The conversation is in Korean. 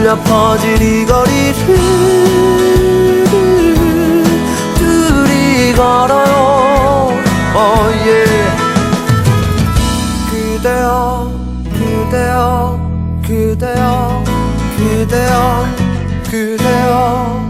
울려 퍼질 이 거리를 둘이 걸어요. 어예. 그대여 그대여 그대여 그대여 그대여.